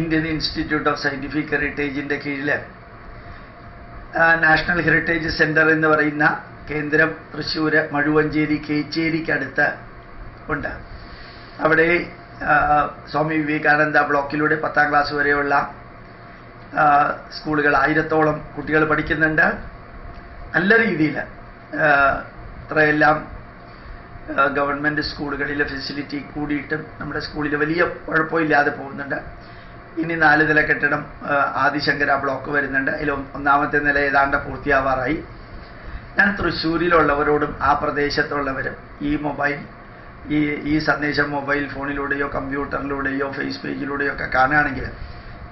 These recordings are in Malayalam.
ഇന്ത്യൻ ഇൻസ്റ്റിറ്റ്യൂട്ട് ഓഫ് സയന്റിഫിക് ഹെറിറ്റേജിന്റെ കീഴിൽ നാഷണൽ ഹെറിറ്റേജ് സെന്റർ എന്ന് പറയുന്ന കേന്ദ്രം തൃശ്ശൂർ മഴുവഞ്ചേരി കേച്ചേരിക്കടുത്ത് ഉണ്ട്. അവിടെ സ്വാമി വിവേകാനന്ദ ബ്ലോക്കിലൂടെ പത്താം ക്ലാസ് വരെയുള്ള സ്കൂളുകൾ ആയിരത്തോളം കുട്ടികൾ പഠിക്കുന്നുണ്ട്. നല്ല രീതിയിൽ ഇത്രയെല്ലാം ഗവൺമെന്റ് സ്കൂളുകളിലെ ഫെസിലിറ്റി കൂടിയിട്ടും നമ്മുടെ സ്കൂളിൽ വലിയ കുഴപ്പമില്ലാതെ പോകുന്നുണ്ട്. ഇനി നാല് നില കെട്ടിടം ആദിശങ്കര ബ്ലോക്ക് വരുന്നുണ്ട്. അതിൽ ഒന്നാമത്തെ നില ഏതാണ്ട് പൂർത്തിയാവാറായി. ഞാൻ തൃശ്ശൂരിലുള്ളവരോടും ആ പ്രദേശത്തുള്ളവരും ഈ മൊബൈൽ ഈ ഈ സന്ദേശം മൊബൈൽ ഫോണിലൂടെയോ കമ്പ്യൂട്ടറിലൂടെയോ ഫേസ് പേജിലൂടെയോ ഒക്കെ കാണുകയാണെങ്കിൽ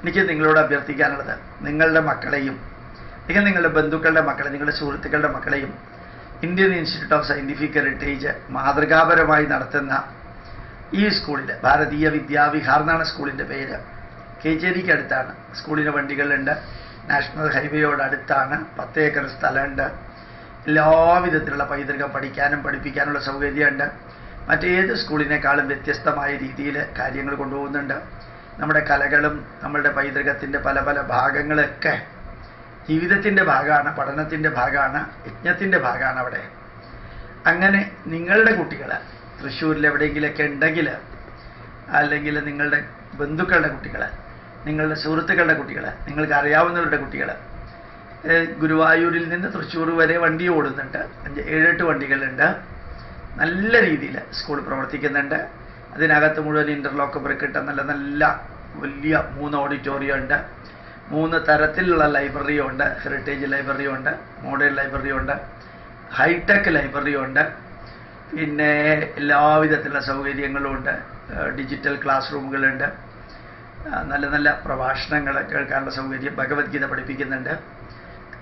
എനിക്ക് നിങ്ങളോട് അഭ്യർത്ഥിക്കാനുള്ളത് നിങ്ങളുടെ മക്കളെയും അല്ലെങ്കിൽ നിങ്ങളുടെ ബന്ധുക്കളുടെ മക്കളെ നിങ്ങളുടെ സുഹൃത്തുക്കളുടെ മക്കളെയും Indian institute of scientific heritage മാതൃകാപരമായി നടത്തുന്ന ഈ സ്കൂളിൽ ഭാരതീയ വിദ്യാവിഹാർ എന്നാണ് സ്കൂളിന്റെ പേര് കേച്ചേരിക്ക് അടുത്താണ് സ്കൂളിന് വണ്ടികളുണ്ട്. നാഷണൽ ഹൈവേയോട് അടുത്താണ് പത്ത് ഏക്കർ സ്ഥലമുണ്ട്. എല്ലാവിധത്തിലുള്ള പൈതൃകം പഠിക്കാനും പഠിപ്പിക്കാനുള്ള സൗകര്യമുണ്ട്. മറ്റേത് സ്കൂളിനേക്കാളും വ്യത്യസ്തമായ രീതിയിൽ കാര്യങ്ങൾ കൊണ്ടുപോകുന്നുണ്ട്. നമ്മുടെ കലകളും നമ്മളുടെ പൈതൃകത്തിന്റെ പല പല ഭാഗങ്ങളൊക്കെ ജീവിതത്തിന്റെ ഭാഗമാണ് പഠനത്തിന്റെ ഭാഗമാണ് യജ്ഞത്തിന്റെ ഭാഗമാണ് അവിടെ. അങ്ങനെ നിങ്ങളുടെ കുട്ടികൾ തൃശ്ശൂരിൽ എവിടെയെങ്കിലൊക്കെ ഉണ്ടെങ്കിൽ അല്ലെങ്കിൽ നിങ്ങളുടെ ബന്ധുക്കളുടെ കുട്ടികൾ നിങ്ങളുടെ സുഹൃത്തുക്കളുടെ കുട്ടികളെ നിങ്ങൾക്ക് അറിയാവുന്നവരുടെ കുട്ടികളെ ഗുരുവായൂരിൽ നിന്ന് തൃശ്ശൂർ വരെ വണ്ടി ഓടുന്നുണ്ട്. അഞ്ച് ഏഴെട്ട് വണ്ടികളുണ്ട്. നല്ല രീതിയിൽ സ്കൂൾ പ്രവർത്തിക്കുന്നുണ്ട്. അതിനകത്ത് മുഴുവൻ ഇന്റർലോക്ക് ബ്രിക്കിട്ട നല്ല നല്ല വലിയ മൂന്ന് ഓഡിറ്റോറിയം ഉണ്ട്. മൂന്ന് തരത്തിലുള്ള ലൈബ്രറിയും ഉണ്ട്. ഹെറിറ്റേജ് ലൈബ്രറിയും ഉണ്ട്. മോഡേൺ ലൈബ്രറിയും ഉണ്ട്. ഹൈടെക് ലൈബ്രറിയും ഉണ്ട്. പിന്നെ എല്ലാവിധത്തിലുള്ള സൗകര്യങ്ങളും ഉണ്ട്. ഡിജിറ്റൽ ക്ലാസ് റൂമുകളുണ്ട് നല്ല നല്ല പ്രഭാഷണങ്ങൾ കേൾക്കാനുള്ള സൗകര്യം ഭഗവത്ഗീത പഠിപ്പിക്കുന്നുണ്ട്.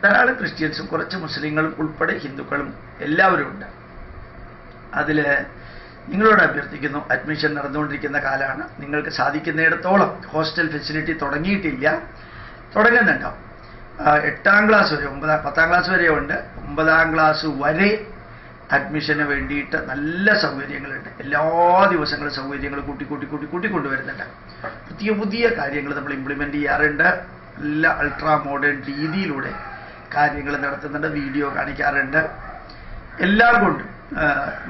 ധാരാളം ക്രിസ്ത്യൻസും കുറച്ച് മുസ്ലിങ്ങളും ഉൾപ്പെടെ ഹിന്ദുക്കളും എല്ലാവരും ഉണ്ട്. അതിൽ നിങ്ങളോട് അഭ്യർത്ഥിക്കുന്നു അഡ്മിഷൻ നടന്നുകൊണ്ടിരിക്കുന്ന കാലമാണ് നിങ്ങൾക്ക് സാധിക്കുന്നിടത്തോളം ഹോസ്റ്റൽ ഫെസിലിറ്റി തുടങ്ങിയിട്ടില്ല. തുടങ്ങുന്നുണ്ടാവും ആ, എട്ടാം ക്ലാസ് വരെ ഒമ്പതാം പത്താം ക്ലാസ് വരെ ഉണ്ട് ഒമ്പതാം ക്ലാസ് വരെ അഡ്മിഷന് വേണ്ടിയിട്ട് നല്ല സൗകര്യങ്ങളുണ്ട്. എല്ലാ ദിവസങ്ങളും സൗകര്യങ്ങൾ കൂട്ടി കൂട്ടി കൂട്ടി കൂട്ടി കൊണ്ടുവരുന്നുണ്ട്. പുതിയ പുതിയ കാര്യങ്ങൾ നമ്മൾ ഇംപ്ലിമെന്റ് ചെയ്യാറുണ്ട്. നല്ല അൾട്രാ മോഡേൺ രീതിയിലൂടെ കാര്യങ്ങൾ നടത്തുന്നുണ്ട് വീഡിയോ കാണിക്കാറുണ്ട്. എല്ലാം കൊണ്ടും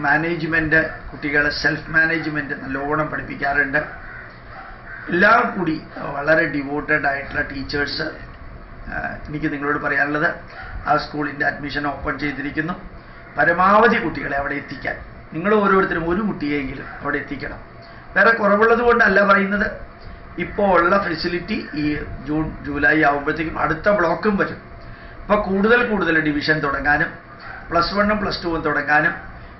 മാനേജ്മെന്റ് കുട്ടികളെ സെൽഫ് മാനേജ്മെന്റ് നല്ലോണം പഠിപ്പിക്കാറുണ്ട്. എല്ലാം കൂടി വളരെ ഡിവോട്ടഡ് ആയിട്ടുള്ള ടീച്ചേഴ്സ് എനിക്ക് നിങ്ങളോട് പറയാനുള്ളത് ആ സ്കൂളിന്റെ അഡ്മിഷൻ ഓപ്പൺ ചെയ്തിരിക്കുന്നു. പരമാവധി കുട്ടികളെ അവിടെ എത്തിക്കാൻ. നിങ്ങൾ ഓരോരുത്തരും ഒരു കുട്ടിയെങ്കിലും അവിടെ എത്തിക്കണം. വേറെ കുറവുള്ളത് കൊണ്ടല്ല പറയുന്നത്. ഇപ്പോൾ ഉള്ള ഫെസിലിറ്റി ഈ ജൂൺ ജൂലൈ ആകുമ്പോഴത്തേക്കും അടുത്ത ബ്ലോക്കും വരും. അപ്പോൾ കൂടുതൽ കൂടുതൽ ഡിവിഷൻ തുടങ്ങാനും പ്ലസ് വണ്ണും പ്ലസ് ടുവും തുടങ്ങാനും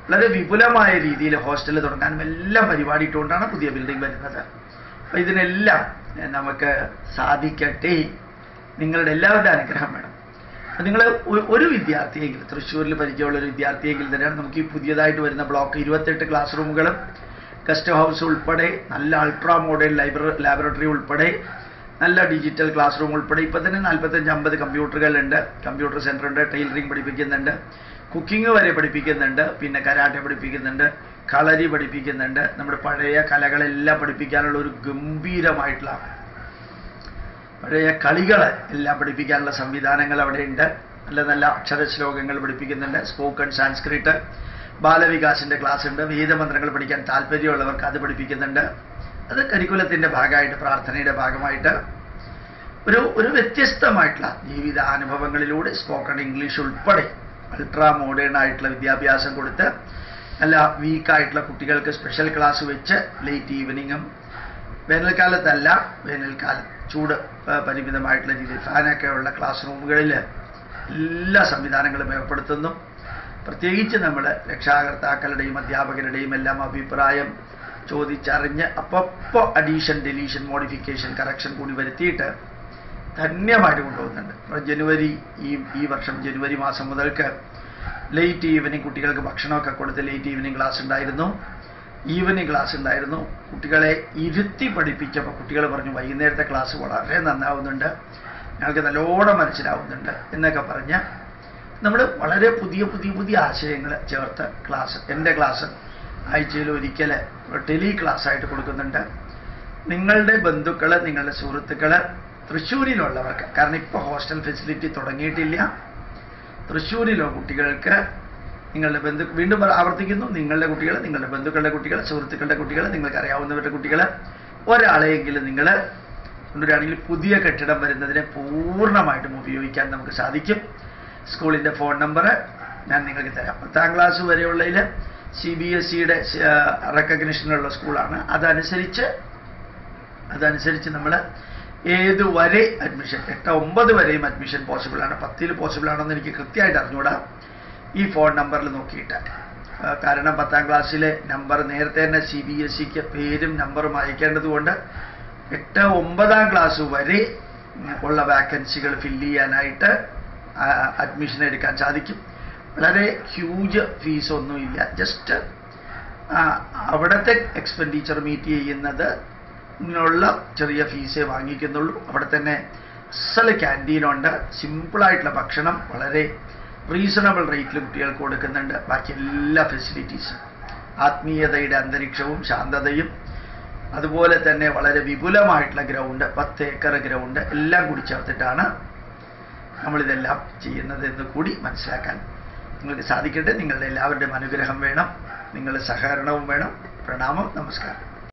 വളരെ വിപുലമായ രീതിയിൽ ഹോസ്റ്റൽ തുടങ്ങാനും എല്ലാം പരിപാടി ഇട്ടുകൊണ്ടാണ് പുതിയ ബിൽഡിംഗ് വരുന്നത്. അപ്പോൾ ഇതിനെല്ലാം നമുക്ക് സാധിക്കട്ടെ. നിങ്ങളുടെ എല്ലാവരുടെ അനുഗ്രഹം വേണം. നിങ്ങൾ ഒരു വിദ്യാർത്ഥിയെങ്കിൽ തൃശ്ശൂരിൽ പരിചയമുള്ള ഒരു വിദ്യാർത്ഥിയെങ്കിൽ തന്നെയാണ് നമുക്ക് ഈ പുതിയതായിട്ട് വരുന്ന ബ്ലോക്ക് ഇരുപത്തെട്ട് ക്ലാസ് റൂമുകളും ഗസ്റ്റ് ഹൗസ് ഉൾപ്പെടെ നല്ല അൾട്രാ മോഡേൺ ലൈബ്രറി ലാബറട്ടറി ഉൾപ്പെടെ നല്ല ഡിജിറ്റൽ ക്ലാസ് റൂം ഉൾപ്പെടെ ഇപ്പം തന്നെ നാൽപ്പത്തഞ്ച് അമ്പത് കമ്പ്യൂട്ടറുകളുണ്ട്. കമ്പ്യൂട്ടർ സെന്റർ ഉണ്ട് ടൈലറിംഗ് പഠിപ്പിക്കുന്നുണ്ട്. കുക്കിംഗ് വരെ പഠിപ്പിക്കുന്നുണ്ട്. പിന്നെ കരാട്ടെ പഠിപ്പിക്കുന്നുണ്ട്. കളരി പഠിപ്പിക്കുന്നുണ്ട്. നമ്മുടെ പഴയ കലകളെല്ലാം പഠിപ്പിക്കാനുള്ള ഒരു ഗംഭീരമായിട്ടുള്ള പഴയ കളികൾ എല്ലാം പഠിപ്പിക്കാനുള്ള സംവിധാനങ്ങൾ അവിടെയുണ്ട്. നല്ല നല്ല അക്ഷര ശ്ലോകങ്ങൾ പഠിപ്പിക്കുന്നുണ്ട്. സ്പോക്കൺ സാൻസ്ക്രിറ്റ് ബാലവികാസിന്റെ ക്ലാസ് ഉണ്ട് വേദമന്ത്രങ്ങൾ പഠിക്കാൻ താല്പര്യമുള്ളവർക്ക് അത് പഠിപ്പിക്കുന്നുണ്ട്. അത് കരിക്കുലത്തിന്റെ ഭാഗമായിട്ട് പ്രാർത്ഥനയുടെ ഭാഗമായിട്ട്. ഒരു ഒരു വ്യത്യസ്തമായിട്ടുള്ള ജീവിതാനുഭവങ്ങളിലൂടെ സ്പോക്കൺ ഇംഗ്ലീഷ് ഉൾപ്പെടെ അൾട്രാ മോഡേൺ ആയിട്ടുള്ള വിദ്യാഭ്യാസം കൊടുത്ത് നല്ല വീക്കായിട്ടുള്ള കുട്ടികൾക്ക് സ്പെഷ്യൽ ക്ലാസ് വെച്ച് ലേറ്റ് ഈവനിങ്ങും വേനൽക്കാലത്തല്ല വേനൽക്കാലം ചൂട് പരിമിതമായിട്ടുള്ള രീതിയിൽ ഫാനൊക്കെ ഉള്ള ക്ലാസ് റൂമുകളിൽ എല്ലാ സംവിധാനങ്ങളും ഏർപ്പെടുത്തുന്നു പ്രത്യേകിച്ച് നമ്മൾ രക്ഷാകർത്താക്കളുടെയും അധ്യാപകരുടെയും എല്ലാം അഭിപ്രായം ചോദിച്ചറിഞ്ഞ് അപ്പപ്പോൾ അഡീഷൻ ഡെലീഷൻ മോഡിഫിക്കേഷൻ കറക്ഷൻ കൂടി വരുത്തിയിട്ട് ധന്യമായിട്ട് കൊണ്ടുപോകുന്നുണ്ട്. ജനുവരി ഈ ഈ വർഷം ജനുവരി മാസം മുതൽക്ക് ലേറ്റ് ഈവനിങ് കുട്ടികൾക്ക് ഭക്ഷണമൊക്കെ കൊടുത്ത് ലേറ്റ് ഈവനിങ് ക്ലാസ് ഉണ്ടായിരുന്നു. ഈവനിങ് ക്ലാസ് ഉണ്ടായിരുന്നു കുട്ടികളെ ഇരുത്തി പഠിപ്പിച്ചപ്പോൾ കുട്ടികൾ പറഞ്ഞു വൈകുന്നേരത്തെ ക്ലാസ് വളരെ നന്നാവുന്നുണ്ട്. ഞങ്ങൾക്ക് നല്ലോണം മനസ്സിലാവുന്നുണ്ട് എന്നൊക്കെ പറഞ്ഞ് നമ്മൾ വളരെ പുതിയ പുതിയ പുതിയ ആശയങ്ങൾ ചേർത്ത് ക്ലാസ് എന്റെ ക്ലാസ് ആഴ്ചയിൽ ഒരിക്കൽ ടെലി ക്ലാസ് ആയിട്ട് കൊടുക്കുന്നുണ്ട്. നിങ്ങളുടെ ബന്ധുക്കൾ നിങ്ങളുടെ സുഹൃത്തുക്കൾ തൃശ്ശൂരിലുള്ളവർക്ക് കാരണം ഇപ്പോൾ ഹോസ്റ്റൽ ഫെസിലിറ്റി തുടങ്ങിയിട്ടില്ല. തൃശ്ശൂരിലോ കുട്ടികൾക്ക് നിങ്ങളുടെ ബന്ധു വീണ്ടും ആവർത്തിക്കുന്നു. നിങ്ങളുടെ കുട്ടികൾ നിങ്ങളുടെ ബന്ധുക്കളുടെ കുട്ടികൾ സുഹൃത്തുക്കളുടെ കുട്ടികൾ നിങ്ങൾക്ക് അറിയാവുന്നവരുടെ കുട്ടികൾ ഒരാളെയെങ്കിലും നിങ്ങൾ കൊണ്ടുവരികയാണെങ്കിൽ പുതിയ കെട്ടിടം വരുന്നതിനെ പൂർണമായിട്ടും ഉപയോഗിക്കാൻ നമുക്ക് സാധിക്കും. സ്കൂളിന്റെ ഫോൺ നമ്പർ ഞാൻ നിങ്ങൾക്ക് തരാം. പത്താം ക്ലാസ് വരെയുള്ളതിൽ സി ബി എസ് സിയുടെ റെക്കഗ്നിഷനുള്ള സ്കൂളാണ്. അതനുസരിച്ച് അതനുസരിച്ച് നമ്മൾ ഏത് വരെ അഡ്മിഷൻ എട്ട് ഒമ്പത് വരെയും അഡ്മിഷൻ പോസിബിളാണ് പത്തിൽ പോസിബിളാണോ എന്ന് എനിക്ക് കൃത്യമായിട്ട് അറിഞ്ഞുകൂടാ. ഈ ഫോൺ നമ്പറിൽ നോക്കിയിട്ട്. കാരണം പത്താം ക്ലാസ്സിലെ നമ്പർ നേരത്തെ തന്നെ സി ബി എസ് സിക്ക് പേരും നമ്പറും അയക്കേണ്ടതുകൊണ്ട് എട്ട് ഒമ്പതാം ക്ലാസ് വരെ ഉള്ള വാക്കൻസികൾ ഫില്ല് ചെയ്യാനായിട്ട് അഡ്മിഷൻ എടുക്കാൻ സാധിക്കും. വളരെ ഹ്യൂജ് ഫീസ് ഒന്നുമില്ല. ജസ്റ്റ് അവിടുത്തെ എക്സ്പെൻഡിച്ചർ മീറ്റ് ചെയ്യുന്നത് ഉള്ള ചെറിയ ഫീസേ വാങ്ങിക്കുന്നുള്ളൂ. അവിടെ തന്നെ അസൽ ക്യാന്റീനുണ്ട് സിമ്പിളായിട്ടുള്ള ഭക്ഷണം വളരെ റീസണബിൾ റേറ്റിൽ കുട്ടികൾക്ക് കൊടുക്കുന്നുണ്ട്. ബാക്കി എല്ലാ ഫെസിലിറ്റീസും ആത്മീയതയുടെ അന്തരീക്ഷവും ശാന്തതയും അതുപോലെ തന്നെ വളരെ വിപുലമായിട്ടുള്ള ഗ്രൗണ്ട് പത്ത് ഏക്കർ ഗ്രൗണ്ട് എല്ലാം കൂടി ചേർത്തിട്ടാണ് നമ്മളിതെല്ലാം ചെയ്യുന്നത് എന്ന് കൂടി മനസ്സിലാക്കാൻ നിങ്ങൾക്ക് സാധിക്കട്ടെ. നിങ്ങളുടെ എല്ലാവരുടെയും അനുഗ്രഹം വേണം. നിങ്ങളുടെ സഹകരണവും വേണം. പ്രണാമം. നമസ്കാരം.